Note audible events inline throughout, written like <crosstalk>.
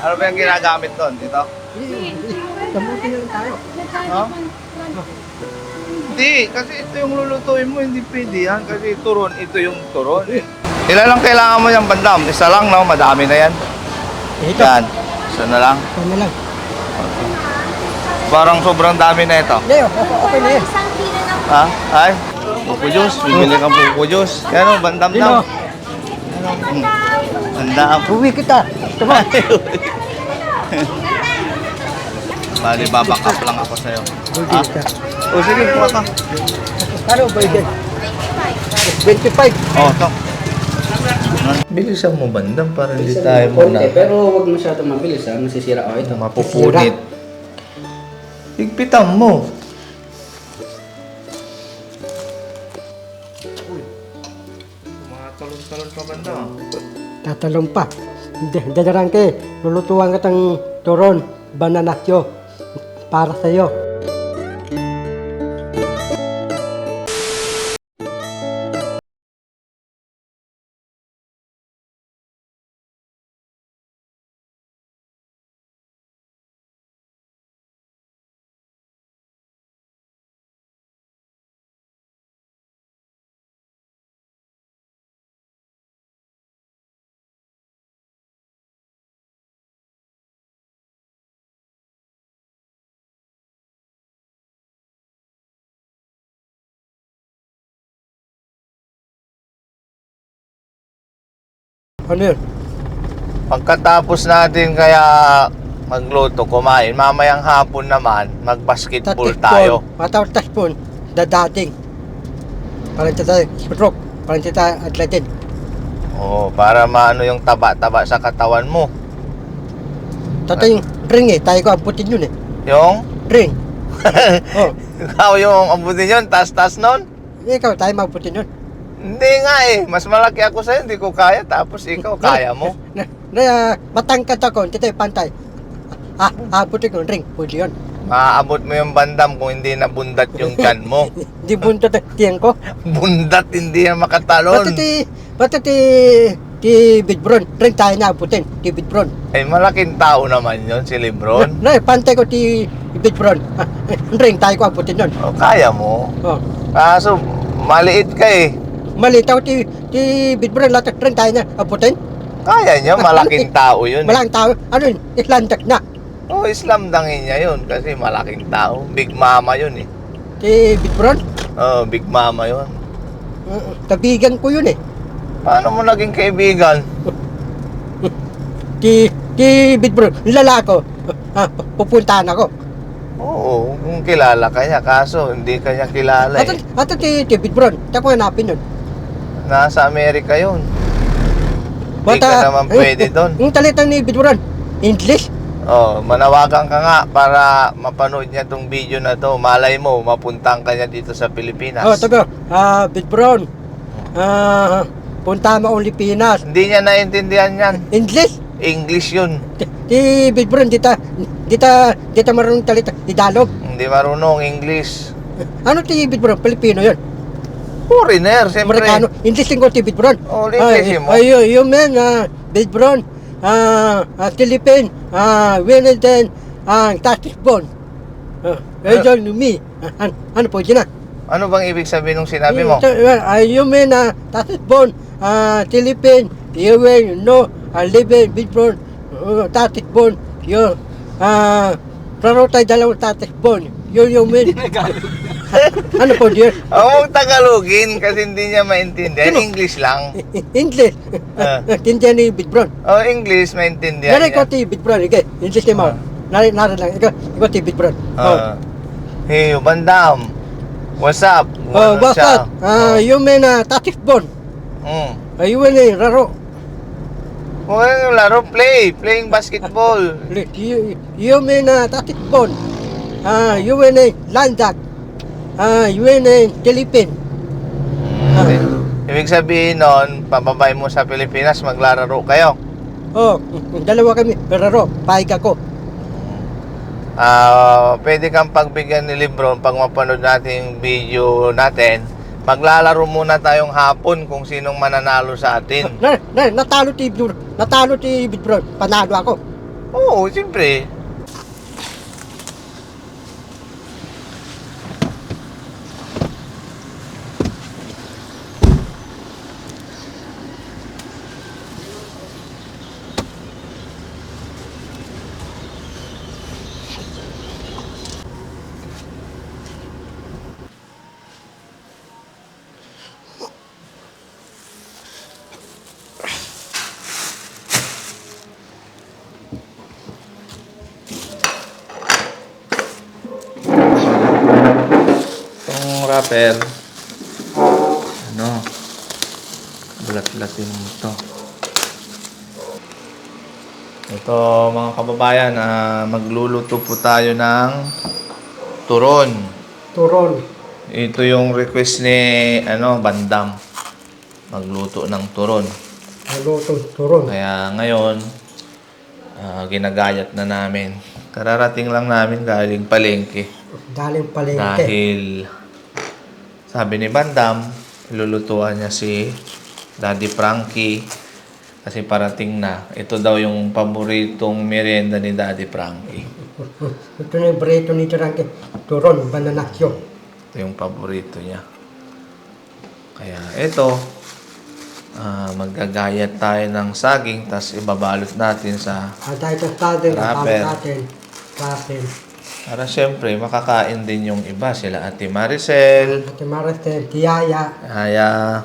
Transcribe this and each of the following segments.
Ano ba yung ginagamit doon, dito? Kamuti na lang tayo. Ha? Hindi, kasi ito yung lulutuin mo, hindi pwede yan. Kasi turon, ito yung turon. Ilan lang kailangan mo yung bandam? Isa lang, no? Madami na yan. Ito. Yan. Isa na lang. Ito na lang. Parang sobrang dami na ito. Hindi, okay, na yan. Ha? Ay? Buko juice. Bibili kang buko juice. Yan o, bandam Dino, daw. Hmm. Bandam. uwi kita. Ba? Bali, babakap lang ako sa'yo. Ha? kita. O sige, kuha ka. Ano ba yun? 25. Oh, to. Bilisan mo bandam para hindi tayo muna Pero wag masyadong mabilis ha, masisira ako ito. mapupunit. Higpitan mo. Tatalong pa. Dadarang ke. Lulutuan ka ng turon, bananakyo. Para sa'yo. Ano yun? Pagkatapos natin kaya magluto, kumain, mamayang hapon naman, mag-basketball tayo. Matawag taspon. Dadating. Parang tayo, stroke. Parang tayo atletin. Oo, para maano yung taba-taba sa katawan mo. Tatay yung ring eh. Tayo ko amputin yun eh. Yung, Ring. <laughs> oh. ikaw yung abutin yun, tas-tas nun. Ikaw, tayo mabutin yun. Hindi nga eh, mas malaki ako sa'yo, hindi ko kaya, tapos ikaw, kaya mo. Na, na matangkad ako, hindi tayo pantay. Ah, abutin ko, ring. Pwede yun. Maaabot mo yung bandam kung hindi nabundat yung tiyan mo. <laughs> Di buntot ang tiyan ko. Bundat, hindi na Ba't makatalon. ti, ba't ti, ti Bidbron. Ring tayo na abutin, ti Bidbron. Ay, malaking tao naman yun, si Lebron. Na, na, pantay ko ti Bidbron. <laughs> Ring tayo ko abutin yun. O, kaya mo. Oh. Kaso, maliit ka eh. Malitaw ti, ti Bidbron, lahat ring tayo na abutin. Kaya niya, <laughs> malaking tao yun. eh. Malang tao, ano yun, islandak na. Oh, Islam dangin niya yun kasi malaking tao. Big Mama yun eh. Ti Bidbron, Oh, Big Mama yun. uh, ko yun eh. Paano mo naging kaibigan? Ti, ti Bidbron, lalako. Ah, pupuntahan ako. Oo, kung kilala ka niya. Kaso, hindi ka niya kilala Ato, eh. ato ti, ti Bidbron, tayo ko hanapin yun. Nasa Amerika yun. Hindi ka naman pwede doon. Yung talita ni Bidbron, English. Oh, manawagan ka nga para mapanood niya tong video na to. Malay mo, mapuntang ka niya dito sa Pilipinas. Oh, tabi, ah, Bidbron. Ah, punta mo ang Lipinas. Hindi niya naintindihan yan. English. English yun. Ti, ti Bidbron, dita, dita, dita marunong talita, Idalog. Hindi marunong English. Ano ti Bidbron? Pilipino yun. Foreigner, siyempre. Amerikano. English linggo ti Bidbron. Oh, English mo. Ay, ay, you man, ah, Bidbron. Ah, ah, Philippine. Ah, Winnenden. Ah, Tastisbon. Ah, ay, John, me. Ah, an- ano po, dyan na. Ano bang ibig sabihin ng sinabi mo? Ay, you man, ah, Tastisbon. Ah, Philippine. You will know. Ah, live in Bidbron. Uh, Tastisbon. You, ah, Prarotay dalawang Tastisbon. Yun yung man. ano po, dear? Huwag Tagalogin kasi hindi niya maintindihan. Sino? English lang. English. Ah. <laughs> Tindihan ni Bidbron. Oh, English maintindihan Nari ko niya. ti Bidbron. Ike, English ni mo. Nari, nari lang. Ikaw, ikaw ti Bidbron. Oh. Ah. hey, Bandam. What's up? Oh, Ano what's siya? up? Ah, you mean uh, Tatisbon. Mm. Ah, you mean eh, Raro. Oh, yung laro, play. Playing basketball. <laughs> You, you mean uh, Tatisbon. Ah, you mean eh, Landak. Ah, you mean eh, Philippine. Mm. Ibig sabihin nun, pababay mo sa Pilipinas, maglalaro kayo. Oh, dalawa kami. Raro, paig ako. Ah, pwede kang pagbigyan ni Lebron pag mapanood natin yung video natin. Maglalaro muna tayong hapon kung sinong mananalo sa atin. <laughs> Na, na, natalo ti Bidbron. Natalo ti Bidbron. Panalo ako. Oo, siyempre. Itong wrapper, ano, bulat-bulatin mo ito. Ito mga kababayan, ah, magluluto po tayo ng turon. Turon. Ito yung request ni ano, Bandam. Magluto ng turon. Malutong turon. Kaya ngayon, ah, ginagayat na namin. Kararating lang namin galing palengke. Galing palengke. Dahil sabi ni Bandam, lulutuan niya si Daddy Frankie kasi parating na. Ito daw yung paboritong merienda ni Daddy Frankie. <laughs> Ito yung burrito ni Tirangke. Turon, bananasyo. Ito yung paborito niya. Kaya ito, ah, maggagayat tayo ng saging tapos ibabalot natin sa atin, Wrapper. natin. Natin. Para syempre makakain din yung iba sila Ate Maricel, Ate Maricel, Tiyaya, Aya,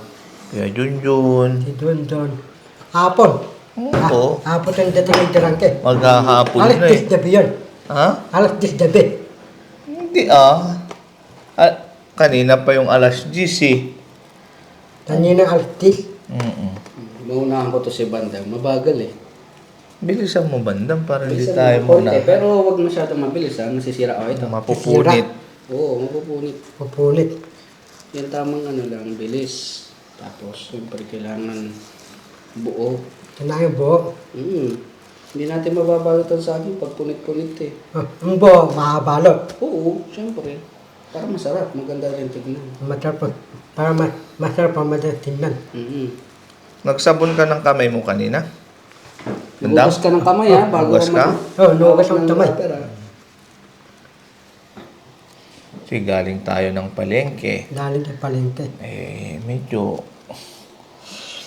Kuya Junjun. si Dundon. Hapon. Oo. Ha- Hapon yung dating ni Tirangke. Maghahapon Alas na 10 eh. gabi yun. Ha? Alas 10 gabi. Hindi ah. Ah, kanina pa yung alas 10 eh. Kanina alas 10. Mm-mm. Maunahan ko to si Bandang. Mabagal eh. Bilisan mo bandang para hindi Bilisan tayo mo konti, muna Pero wag masyadong mabilis ha. Masisira ako ito. mapupunit. Oo, mapupunit. Pupunit. Yan tamang ano lang, bilis. Tapos, siyempre kailangan buo. Ito na yung buo. Mm. Hindi natin mababalutan sa akin pag punit-punit eh. Ah, Ang buo, mahabalot. Oo, siyempre. Para masarap, maganda rin tignan. Masarap. Para ma masarap ang madalas tingnan. Mm-hmm. Nagsabon ka ng kamay mo kanina? Bandang? Nagugas ka ng kamay ha, bago Hugas ka? Oh, nugas ang tamay. Pera. Kasi galing tayo ng palengke. Daling sa palengke. Eh, medyo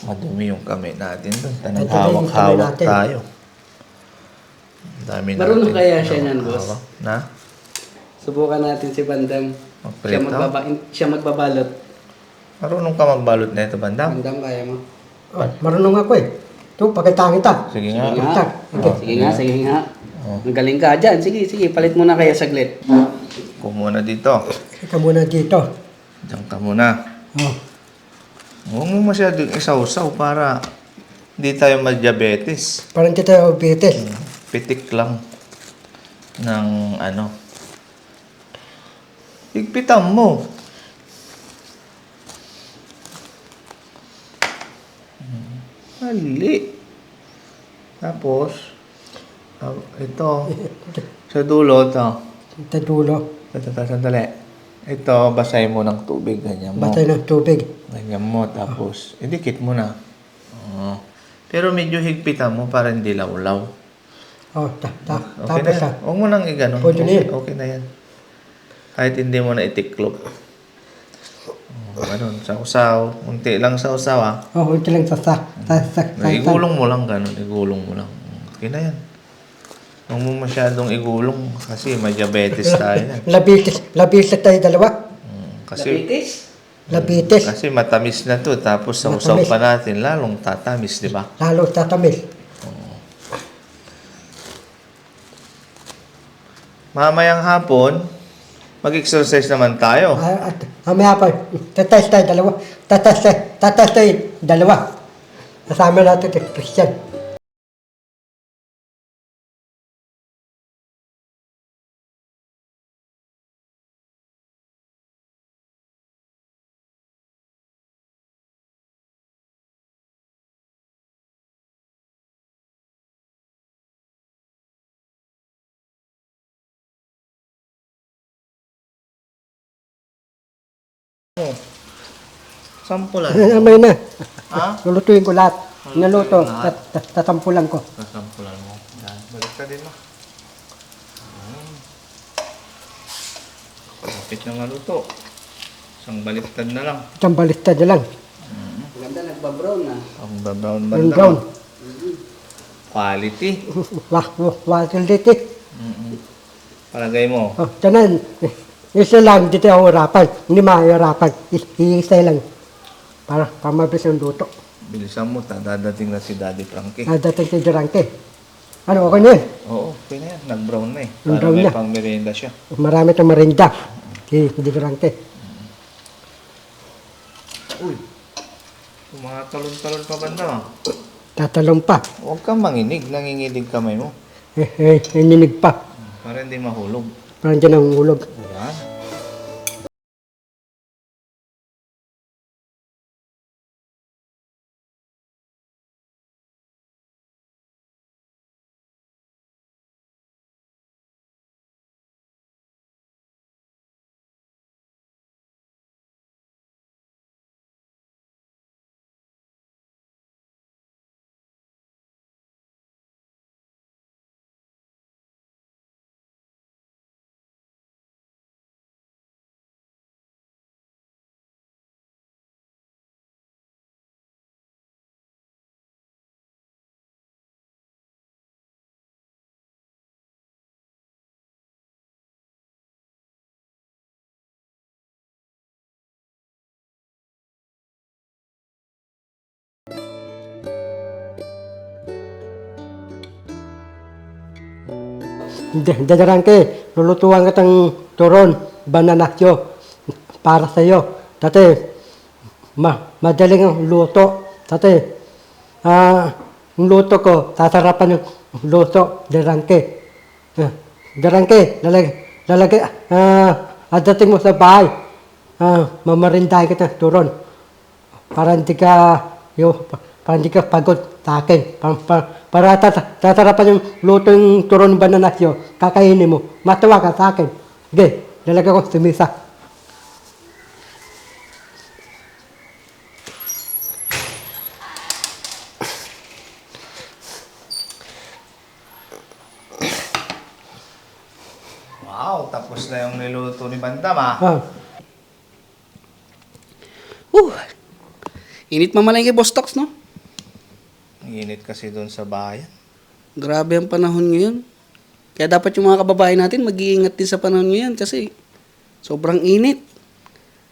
madumi yung kamay natin doon. Yung Hawak-hawak kamay natin. tayo. Dami Marunong kaya siya niyan, hawak-hawak. boss? Na? Subukan natin si Bandang. Siya, magbaba siya magbabalot. Marunong ka magbalot na ito, bandang? Bandang kaya mo? Oh, marunong ako eh. Ito, pakita kita. Sige Sige nga. nga. Start. Oh, sige nga, sige nga. Oh. Magaling ka dyan. Sige, sige. Palit muna kaya saglit. Kuha muna dito. Kita muna dito. Diyan ka muna. Oh. Huwag mo masyadong isaw-saw para hindi tayo ma-diabetes. Parang kita yung bitis. Pitik lang ng ano. Higpitan mo. Mali. Tapos, ah, ito, <laughs> sa dulo, ito. Sa dulo. Ito, sandali. Ito, basahin mo ng tubig, ganyan mo. Batay ng tubig. Ganyan mo, tapos, idikit mo na. Oo. Pero medyo higpitan mo para hindi lawlaw. Oh, ta ta na tapos yan. ah. Huwag mo nang igano. Pwede na Okay, okay na yan. Kahit hindi mo na itiklop. Oh, ganun, sausaw. Unti lang sausaw ah. Oh, ito lang sa sa sa sa sa- Igulong mo lang ganun, igulong mo lang. Okay na yan. Huwag mo masyadong igulong kasi may diabetes tayo yan. <laughs> Labitis. Labitis tayo dalawa. Mm, Kasi, Lapitis? Labitis. kasi matamis na to tapos sausaw Matamis. pa natin lalong tatamis, di ba? Lalo tatamis. Mamayang hapon, mag-exercise naman tayo. Ah, at mamaya pa. Tatay tayo dalawa. Tatay tayo. Tatay tayo dalawa. Kasama natin si Christian. Sampo lang. <laughs> May na. Ha? Lulutuin ko lahat. Naluto. Tat- tat- Tatampulan ko. Sasampulan mo. Yan. Balik ka din mo. Hmm. Kapit na maluto. Isang baliktad na lang. Isang baliktad na lang. Maganda, nagba-brown na. Ang brown Ang banda. brown. Quality. <laughs> Wah, wah, wah. Mm-mm. Palagay mo. Oh, tanan. Isa lang dito ako harapan. Hindi mahirapan. Iisa lang. Para, para mabilis ang luto. Bilisan mo, dadating na si Daddy Frankie. Ah, dating si Durante. Ano, okay na yun? Oo, okay na yan. Nag-brown na eh. Para may na. pang merienda siya. Marami itong marinda. Si, Durante. Uy. Mga talon-talon pa banda. ah. Tatalong pa. Huwag kang manginig. Nanginginig kamay mo. Eh, eh, hininig pa. Para hindi mahulog. Parang dyan ang ulog. Ayan. Dadarangke, lulutuan kitang turon, bananakyo, para sa'yo. Dati, ma madaling luto. Dati, ah, luto ko, tatarapan yung luto, darangke. Ah, darangke, lalag, lalagay, ah, at dating mo sa bahay, ah, mamarindahin kita turon. Para hindi ka, yung, para hindi ka pagod sa akin. Para, para, para tata- tatarapan yung luto yung turon bananasyo, kakainin mo. Matawa ka sa akin. Sige, lalagay ko sa misa. Wow, tapos na yung niluto ni Bandam ah. Ah, Uh, init Boss Tox, no? Init kasi doon sa bayan. Grabe ang panahon ngayon. Kaya dapat yung mga kababayan natin mag-iingat din sa panahon ngayon kasi sobrang init.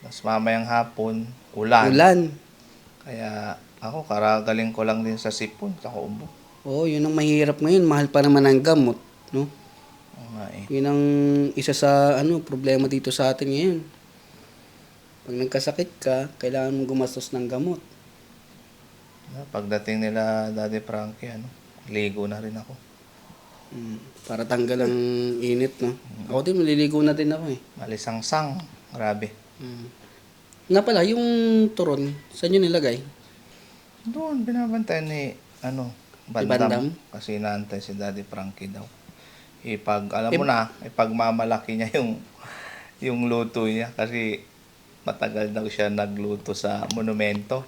Tapos mamayang hapon, ulan. Ulan. Kaya ako, karagaling ko lang din sa sipon, sa kubo. Oo, yun ang mahirap ngayon. Mahal pa naman ang gamot, no? Oo nga eh. Yun ang isa sa ano problema dito sa atin ngayon. Pag nagkasakit ka, kailangan mong gumastos ng gamot. Pagdating nila Daddy Frankie, ano, ligo na rin ako. Mm, para tanggal ang init, no? Ako din, maliligo na din ako eh. Malisangsang, grabe. Mm. Nga pala, yung turon, saan yun nilagay? Doon, binabantayan ni, ano, Bandam? Bandam. Kasi inaantay si Daddy Frankie daw. Ipag, alam mo na, ipagmamalaki niya yung, yung luto niya. Kasi matagal daw siya nagluto sa monumento.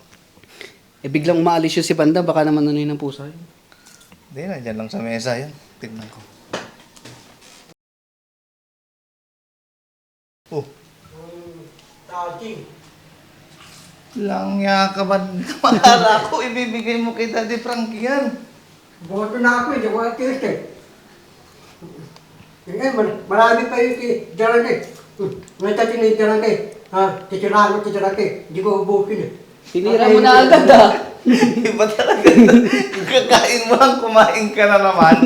Eh biglang umaalis yun si Banda, baka naman ano yun ang pusa yun. Hindi, nandyan lang sa mesa yun. Tignan ko. Oh, lang niya ka <laughs> ba? Makala ko, ibibigay mo kay Daddy Frankie yan. boto na ako, hindi ko atis eh. Eh, mar- marami pa yung si Durante. May tatin ni Durante. Ah, titirahan mo, titirahan Hindi ko ubusin eh. Tinira mo na agad ah. <laughs> Iba talaga. Kakain mo lang, kumain ka na naman.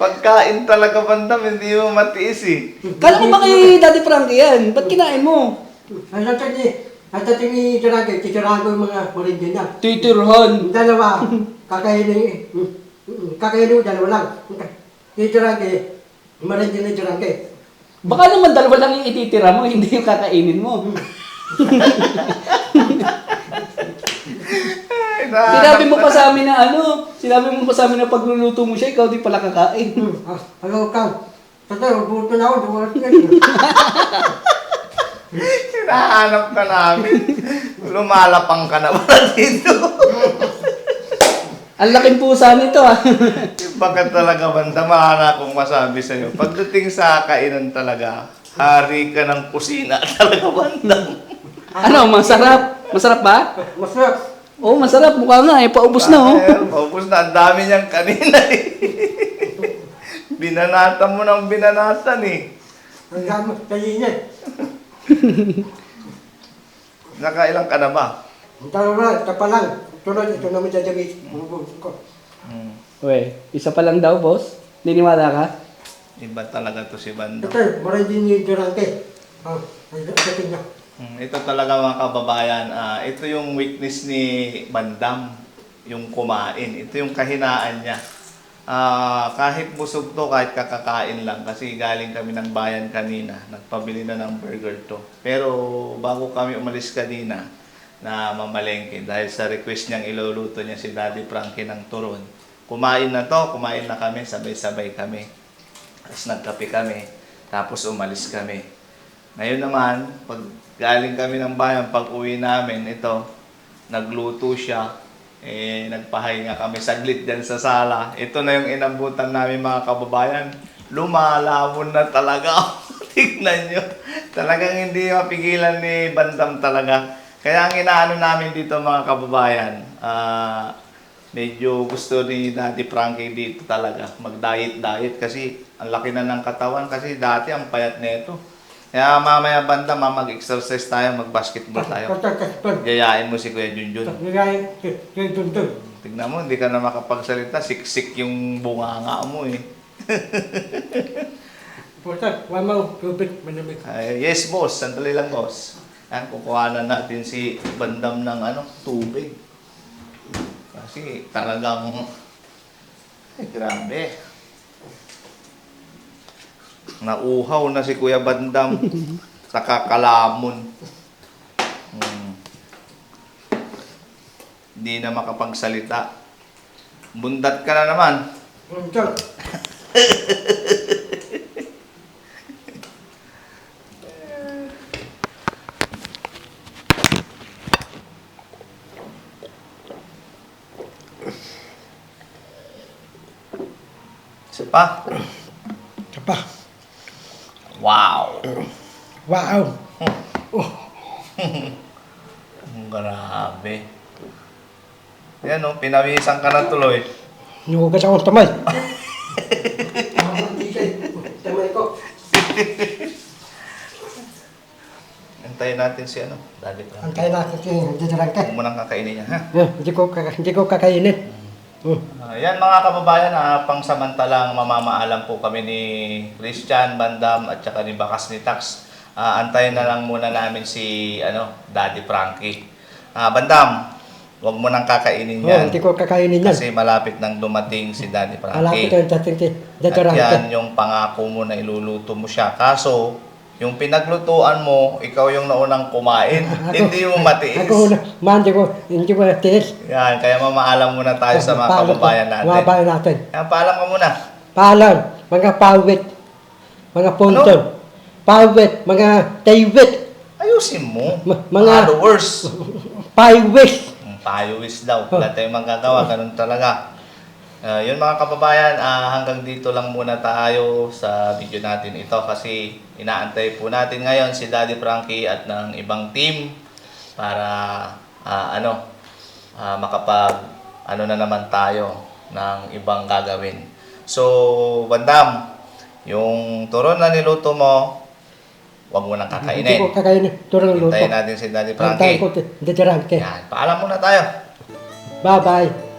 Pagkain talaga bandam, hindi mo matiis eh. Kala mo ba kay Daddy Frankie yan? Ba't kinain mo? Ang tatin ni, ang tatin ni Durante, titirahan ko yung mga marinda niya. Titirhan. Dalawa, kakainin, mm, mm, kakainin mo dalawa lang. Durante, marinda ni Durante. Baka naman dalawa lang yung ititira mo, hindi yung kakainin mo. <laughs> Sinabi mo pa sa amin na ano, sinabi mo pa sa amin na pagluluto mo siya, ikaw di pala kakain. Hello, Kang. Tatay, ubuto na ako, dumating ka. Hinahanap ka namin. Lumalapang ka na ba dito? Ang laking pusa nito ah. Bakit talaga banda, mahana akong masabi sa'yo. Pagdating sa kainan talaga, hari ka ng kusina <laughs> talaga banda. ano, masarap? Masarap ba? Masarap. Oo, masarap. Mukha nga eh. Paubos na oh. Ay, paubos na. Ang dami niyang kanina eh. <laughs> binanatan mo ng binanatan eh. Ang gamot kanina. Nakailang ka na ba? Ang dalawa, ito pa lang. Tulad, ito naman dadamit. Bubus ko. Hmm. Uy, isa pa lang daw, boss. Niniwala ka? Iba talaga to si Banda. Ito, maray din yung Durante. Oh, ang dating niya. Hmm, Ito talaga mga kababayan, ah, ito yung weakness ni Bandam, yung kumain. Ito yung kahinaan niya. Ah, kahit busog to, kahit kakakain lang, kasi galing kami ng bayan kanina, nagpabili na ng burger to. Pero bago kami umalis kanina, na mamalengke, dahil sa request niyang iluluto niya si Daddy Frankie ng turon, kumain na to, kumain na kami, sabay-sabay kami. Tapos nagkape kami, tapos umalis kami. Ngayon naman, pag galing kami ng bayan, pag uwi namin, ito, nagluto siya, eh, nagpahinga kami saglit dyan sa sala. Ito na yung inabutan namin mga kababayan. Lumalawon na talaga. <laughs> Tignan nyo. Talagang hindi mapigilan ni Bandam talaga. Kaya ang inaano namin dito mga kababayan, ah, medyo gusto ni Daddy Frankie dito talaga mag-diet-diet kasi ang laki na ng katawan kasi dati ang payat nito. Kaya mamaya banda, mag-exercise tayo, mag-basketball tayo. Yayain mo si Kuya Junjun. Nilay, yung dundun. Tignan mo, hindi ka na makapagsalita. Siksik yung bunganga mo eh. Puta, wamaw, tubig, manamig. Ay, yes, boss. Sandali lang, boss. Yan, kukuha na natin si Bandam ng ano, tubig. Kasi talagang... Ay, <laughs> grabe. Nauhaw na si Kuya Bandam sa kakalamon. Hmm. Hindi na makapagsalita. Bundat ka na naman. Puta, Isa pa. Wow! Wow. <laughs> Grabe. Yan o, pinawisan ka na tuloy. Nuhugas akong tamay. Tamay <laughs> ko. Antayin natin si ano, Daddy Frank. Antayin natin si Didarante. Huwag mo nang kakainin niya, ha? Eh, Hindi ko, kaka- hindi ko kakainin. Hmm. Ah, yan mga kababayan, ah, pangsamantalang mamamaalam po kami ni Christian Bandam at saka ni Bakas ni Tax. Ah, antayin na lang muna namin si ano, Daddy Frankie. Ah, Bandam, huwag mo nang kakainin Oh, yan. hindi ko kakainin yan. Kasi malapit nang dumating si Daddy Frankie. ang dating si At Didarante. yan yung pangako mo na iluluto mo siya. Kaso, yung pinaglutuan mo, ikaw yung naunang kumain. <laughs> <laughs> Hindi mo matiis. Ako na, man, hindi ko, hindi ko natiis. Yan, kaya mamaalam muna tayo sa mga Paalam- kababayan natin. Mga bayan natin. Yan, paalam ka muna. Paalam, mga pawit, mga punton. Pawit, mga taywit, Ayusin mo. Ma- mga- Followers. <laughs> paywit. Mm, Payuwis daw. Wala tayong magagawa. Ganun talaga. Ah, yun mga kababayan, ah, hanggang dito lang muna tayo sa video natin ito kasi inaantay po natin ngayon si Daddy Frankie at ng ibang team para ah, ano ah, makapag ano na naman tayo ng ibang gagawin. So, Bandam, yung turon na niluto mo, wag mo nang Hindi ko kakainin. kakainin. Turang luto. Hintayin natin si Daddy Frankie. ko si Didarante. Yan, paalam muna tayo. Bye-bye.